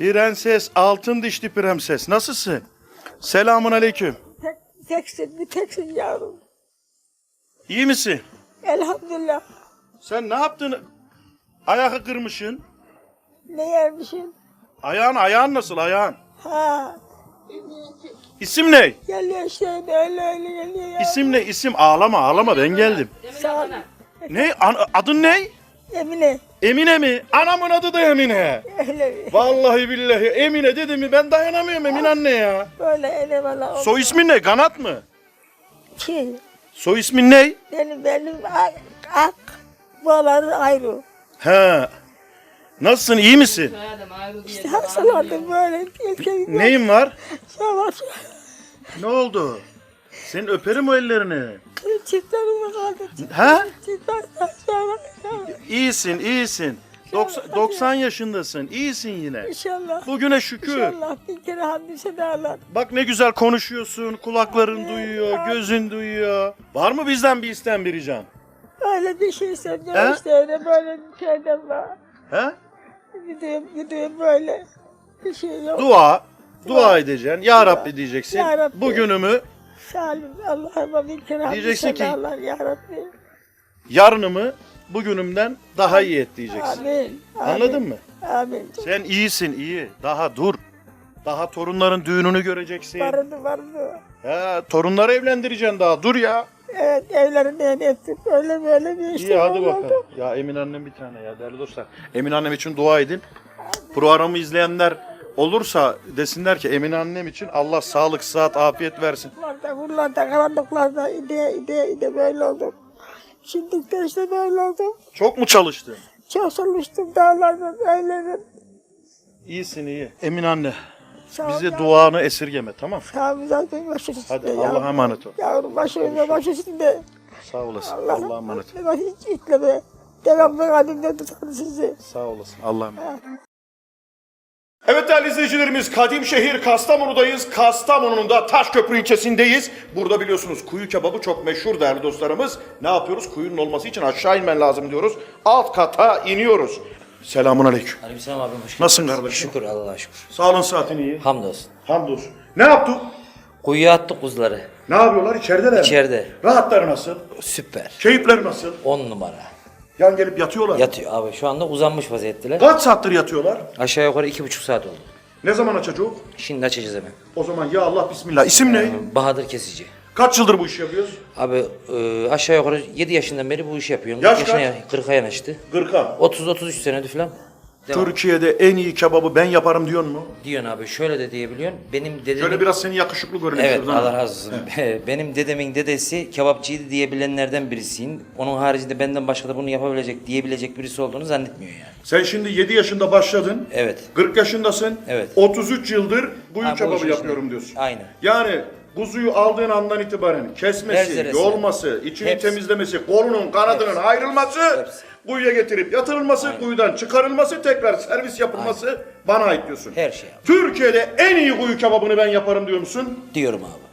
Prenses, altın dişli prenses. Nasılsın? Selamun aleyküm. Tek, teksin, bir teksin yavrum. İyi misin? Elhamdülillah. Sen ne yaptın? Ayağı kırmışsın. Ne yermişsin? Ayağın, ayağın nasıl ayağın? Ha, İsim ne? geliyor işte öyle öyle geliyor ya. İsim ne? İsim ağlama ağlama ben geldim. Sağ ol. Ne? An- adın ne? Emine. Emine mi? Anamın adı da Emine. Vallahi billahi Emine dedi mi ben dayanamıyorum Emine anne ya. böyle elemanlar. oldu. Soy ismin ne? Kanat mı? Ki, Soy ismin ne? benim benim ak, ak bağları ayrı. He. Nasılsın? iyi misin? İşte hastalandım böyle. Ülkeyi Neyin var? Yavaş. Ne oldu? Senin öperim o ellerini. Kaldı. Ha? Çiftler. İyisin, iyisin. 90, 90 yaşındasın. İyisin yine. İnşallah. Bugüne şükür. İnşallah bir kere hamdü sedalar. Bak ne güzel konuşuyorsun. Kulakların duyuyor, gözün duyuyor. Var mı bizden bir isten bir ricam? Öyle bir şey söylüyor işte öyle böyle bir şeyden var. He? Gidiyorum gidiyorum böyle. Bir şey yok. Dua. Dua edeceksin. Ya Rabbi diyeceksin. Ya Rabbi. Bugünümü, Salim Allah'ıma bin kere Diyeceksin ki- ya Rabbi. yarınımı bugünümden daha iyi et diyeceksin. Amin. Anladın mı? Amin. Sen iyisin, iyi. Daha dur. Daha torunların düğününü göreceksin. Vardı vardı. Ya torunları evlendireceksin daha. Dur ya. Evet evlerinden ettik. Öyle böyle bir işte İyi hadi oldu. bakalım. Ya Emin annem bir tane ya değerli dostlar. Emin annem için dua edin. Programı izleyenler olursa desinler ki Emin annem için Allah sağlık, sıhhat, afiyet versin. Buralarda, buralarda, karanlıklarda ide ide ide böyle oldum. Şimdi de işte böyle oldum. Çok mu çalıştın? Çok çalıştım dağlarda böyle. İyisin iyi. Emin anne Sağ bize yavrum. duanı esirgeme tamam Sağ ol zaten başı üstünde. Hadi. Allah'a emanet ol. Yavrum başı üstünde başı üstünde. Sağ olasın. Allah Allah'a emanet ol. Allah hiç itleme. Devamlı halimde tutar sizi. Sağ olasın. Allah'a emanet Evet değerli izleyicilerimiz Kadim Şehir Kastamonu'dayız. Kastamonu'nun da Taşköprü ilçesindeyiz. Burada biliyorsunuz kuyu kebabı çok meşhur değerli dostlarımız. Ne yapıyoruz? Kuyunun olması için aşağı inmen lazım diyoruz. Alt kata iniyoruz. Selamun aleyküm. Aleykümselam abim hoş geldin. Nasılsın kardeşim? Şükür Allah'a şükür. Sağlığın saatin iyi. Hamdolsun. Hamdolsun. Ne yaptık? Kuyuya attık kuzuları. Ne yapıyorlar? İçerideler mi? İçeride. Rahatları nasıl? Süper. Keyifleri nasıl? 10 numara. Yan gelip yatıyorlar. Yatıyor abi şu anda uzanmış vaziyetteler. Kaç saattir yatıyorlar? Aşağı yukarı iki buçuk saat oldu. Ne zaman açacak? Şimdi açacağız hemen. O zaman ya Allah bismillah. İsim ne? Bahadır Kesici. Kaç yıldır bu işi yapıyoruz? Abi e, aşağı yukarı 7 yaşından beri bu işi yapıyorum. Yaş kaç? 40'a yanaştı. Gırka. 30-33 senedir falan. Devam. Türkiye'de en iyi kebabı ben yaparım diyor mu? Diyorsun abi şöyle de diyebiliyorsun. Benim dedemin... Şöyle biraz seni yakışıklı görelim Evet şuradan. Allah razı olsun. Benim dedemin dedesi kebapçıydı diyebilenlerden birisiyim. Onun haricinde benden başka da bunu yapabilecek, diyebilecek birisi olduğunu zannetmiyor yani. Sen şimdi 7 yaşında başladın. Evet. 40 yaşındasın. Evet. 33 yıldır kuyu Ha, bu kebabı işin yapıyorum diyorsun. Aynen. Yani kuzuyu aldığın andan itibaren kesmesi, zerresi. yolması, içini Hepsi. temizlemesi, kolunun, kanadının Hepsi. ayrılması, Hepsi. Kuyuya getirip yatırılması, kuyudan çıkarılması, tekrar servis yapılması bana ait diyorsun. Her şey abi. Türkiye'de en iyi kuyu kebabını ben yaparım diyor musun? Diyorum abi.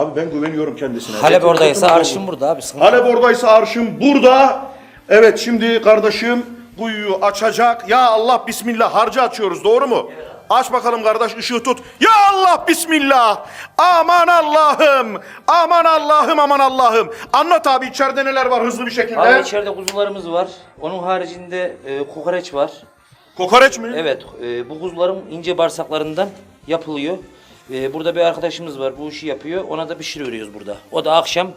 Abi ben güveniyorum kendisine. Halep Getir, oradaysa arşın burada abi. Sıkıntı Halep oradaysa arşım burada. Evet şimdi kardeşim kuyuyu açacak. Ya Allah bismillah harcı açıyoruz doğru mu? Aç bakalım kardeş ışığı tut. Ya Allah bismillah. Aman Allah'ım. Aman Allah'ım aman Allah'ım. Anlat abi içeride neler var hızlı bir şekilde. Abi içeride kuzularımız var. Onun haricinde e, kokoreç var. Kokoreç mi? Evet e, bu kuzuların ince bağırsaklarından yapılıyor. E, burada bir arkadaşımız var bu işi yapıyor. Ona da pişiriyoruz burada. O da akşam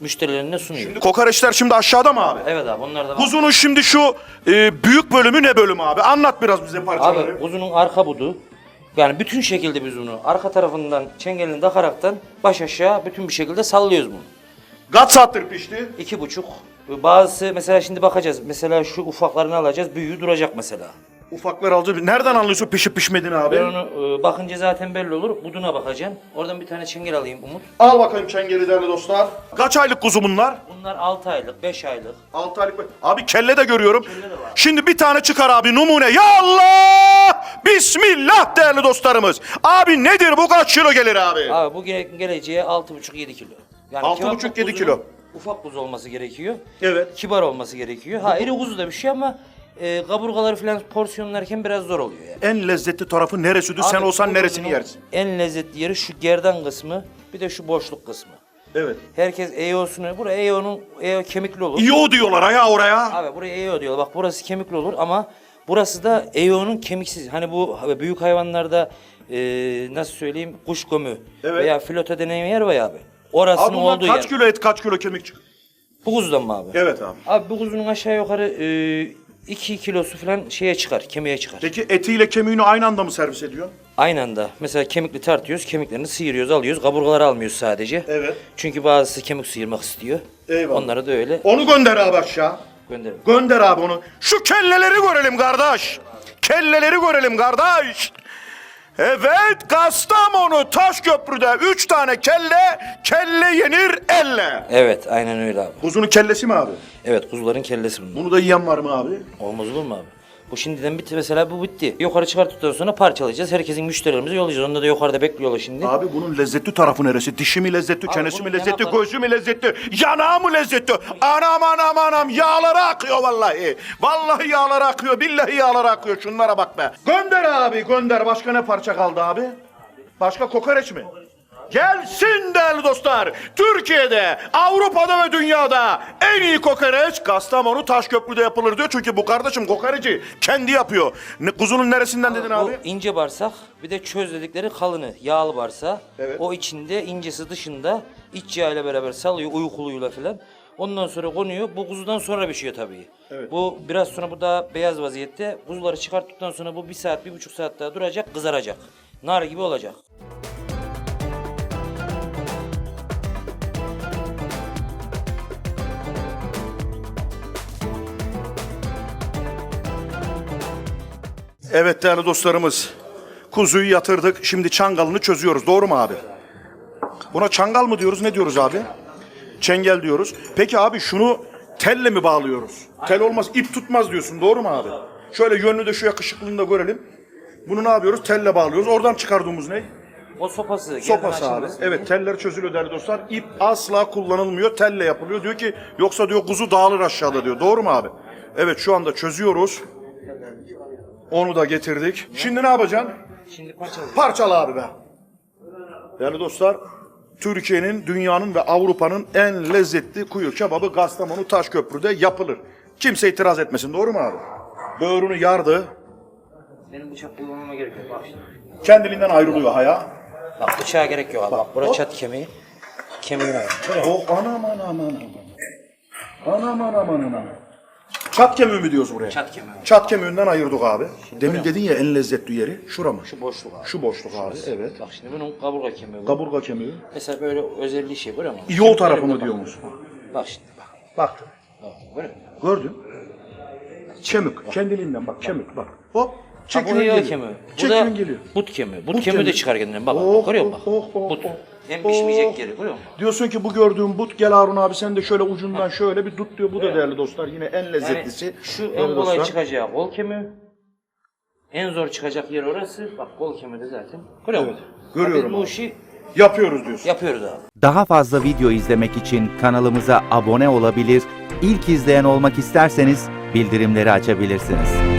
müşterilerine sunuyor. Şimdi kokoreçler şimdi aşağıda mı abi? Evet abi onlar da var. Kuzunun şimdi şu e, büyük bölümü ne bölümü abi? Anlat biraz bize parçaları. Abi kuzunun arka budu. Yani bütün şekilde biz bunu arka tarafından çengelini takaraktan baş aşağı bütün bir şekilde sallıyoruz bunu. Kaç saattir pişti? İki buçuk. Bazısı mesela şimdi bakacağız. Mesela şu ufaklarını alacağız. Büyüğü duracak mesela. Ufaklar alacağız. Nereden anlıyorsun pişip pişmediğini abi? Ben onu e, bakınca zaten belli olur. Buduna bakacaksın. Oradan bir tane çengel alayım Umut. Al bakayım çengeli değerli dostlar. Kaç aylık kuzu bunlar? Bunlar 6 aylık, 5 aylık. 6 aylık. Abi kelle de görüyorum. Kelle de var. Şimdi bir tane çıkar abi numune. Ya Allah! Bismillah değerli dostlarımız. Abi nedir bu kaç kilo gelir abi? Abi bu gele- geleceğe 6,5-7 kilo. Yani 6,5-7 kebaplık kuzunun kilo. Ufak kuzu olması gerekiyor. Evet. Kibar olması gerekiyor. Ha iri kuzu da bir şey ama e, kaburgaları falan porsiyonlarken biraz zor oluyor yani. En lezzetli tarafı neresidir? Sen Abi, olsan neresini yersin? En lezzetli yeri şu gerdan kısmı bir de şu boşluk kısmı. Evet. Herkes EO'sunu, buraya EO'nun EO kemikli olur. İyi o diyorlar ayağı oraya. Abi buraya EO diyorlar. Bak burası kemikli olur ama burası da EO'nun kemiksiz. Hani bu büyük hayvanlarda e, nasıl söyleyeyim kuş gömü Evet. veya filota denen yer var ya abi. Orasının Abi bundan olduğu kaç yer. kilo et kaç kilo kemik çıkıyor? Bu kuzudan mı abi? Evet abi. Abi bu kuzunun aşağı yukarı 2 kilosu falan şeye çıkar, kemiğe çıkar. Peki etiyle kemiğini aynı anda mı servis ediyorsun? Aynı anda. Mesela kemikli tartıyoruz, kemiklerini sıyırıyoruz, alıyoruz. Kaburgaları almıyoruz sadece. Evet. Çünkü bazısı kemik sıyırmak istiyor. Eyvallah. Onları da öyle Onu gönder abi aşağı. gönderin. Gönder abi onu. Şu kelleleri görelim kardeş. Kelleleri görelim kardeş. Evet Kastamonu Taşköprü'de üç tane kelle, kelle yenir elle. Evet, aynen öyle abi. Kuzunun kellesi mi abi? Evet, kuzuların kellesi bunlar. Bunu da yiyen var mı abi? Olmaz olur mu abi? Bu şimdiden bitti mesela bu bitti. Yukarı çıkarttıktan sonra parçalayacağız. Herkesin müşterilerimize yollayacağız. Onlar da yukarıda bekliyorlar şimdi. Abi bunun lezzetli tarafı neresi? Dişi mi lezzetli, Abi çenesi bunun mi lezzetli, yanakları- gözü mü lezzetli, yanağı mı lezzetli? Anam anam anam yağları akıyor vallahi. Vallahi yağları akıyor, billahi yağları akıyor. Şunlara bak be. Gönder abi gönder. Başka ne parça kaldı abi? Başka kokoreç mi? Gelsin değerli dostlar. Türkiye'de, Avrupa'da ve dünyada en iyi kokoreç Kastamonu Taşköprü'de yapılır diyor. Çünkü bu kardeşim kokoreci kendi yapıyor. Ne, kuzunun neresinden dedin Bu abi? ince bağırsak bir de çöz dedikleri kalını yağlı bağırsak. Evet. O içinde incesi dışında iç yağ ile beraber salıyor uykuluyla falan. Ondan sonra konuyor. Bu kuzudan sonra pişiyor tabii. Evet. Bu biraz sonra bu da beyaz vaziyette. Kuzuları çıkarttıktan sonra bu bir saat, bir buçuk saat daha duracak, kızaracak. Nar gibi olacak. Evet değerli dostlarımız. Kuzuyu yatırdık. Şimdi çangalını çözüyoruz. Doğru mu abi? Buna çangal mı diyoruz? Ne diyoruz abi? Çengel diyoruz. Peki abi şunu telle mi bağlıyoruz? Tel olmaz, ip tutmaz diyorsun. Doğru mu abi? Şöyle yönlü de şu yakışıklılığını da görelim. Bunu ne yapıyoruz? Telle bağlıyoruz. Oradan çıkardığımız ne? O sopası. Sopası abi. Evet teller çözülüyor değerli dostlar. İp asla kullanılmıyor. Telle yapılıyor. Diyor ki yoksa diyor kuzu dağılır aşağıda diyor. Doğru mu abi? Evet şu anda çözüyoruz. Onu da getirdik. Şimdi ne yapacaksın? Şimdi parçalayacağız. Parçala abi be. Değerli dostlar, Türkiye'nin, dünyanın ve Avrupa'nın en lezzetli kuyu kebabı Kastamonu Taşköprü'de yapılır. Kimse itiraz etmesin, doğru mu abi? Böğrünü yardı, Benim bıçak kullanmama gerek yok. Bak şimdi. kendiliğinden ayrılıyor haya. Bak bıçağa gerek yok abi. Bak burası çat kemiği. Kemiği var. Oh anam anam anam. Anam anam anam anam. Çat kemiği mi diyoruz buraya? Çat kemiği. Çat kemiğinden ayırdık abi. Demin dedin ya en lezzetli yeri. Şura mı? Şu boşluk abi. Şu boşluk abi. Evet. Bak şimdi bunun kaburga kemiği bu. Kaburga kemiği. Mesela böyle özelliği şey görüyor musun? O tarafı mı Bak. diyorsunuz? Bak şimdi bak. Bak. Bak, görüyor musun? Gördün. Kemik. Kendiliğinden bak kemik bak. Hop. Yağ geliyor. kemiği. Bu da geliyor. but kemiği. But, But kemiği de kemiği. çıkar kendinden. Bak Oh. Görüyor musun? oh, Bak. oh, oh, But. oh. En pişmeyecek Oh. yeri görüyor musun? Diyorsun ki bu gördüğün but gel Harun abi sen de şöyle ucundan şöyle bir tut diyor. Bu da değerli dostlar yine en Yani lezzetlisi. şu Değerli en kolay dostlar. çıkacağı kol kemiği. En zor çıkacak yer orası. Bak kol kemiği de zaten. Görüyor musun? görüyorum Biz bu abi. işi Yapıyoruz diyorsun. yapıyoruz abi. Daha fazla video izlemek için kanalımıza abone olabilir, ilk izleyen olmak isterseniz bildirimleri açabilirsiniz.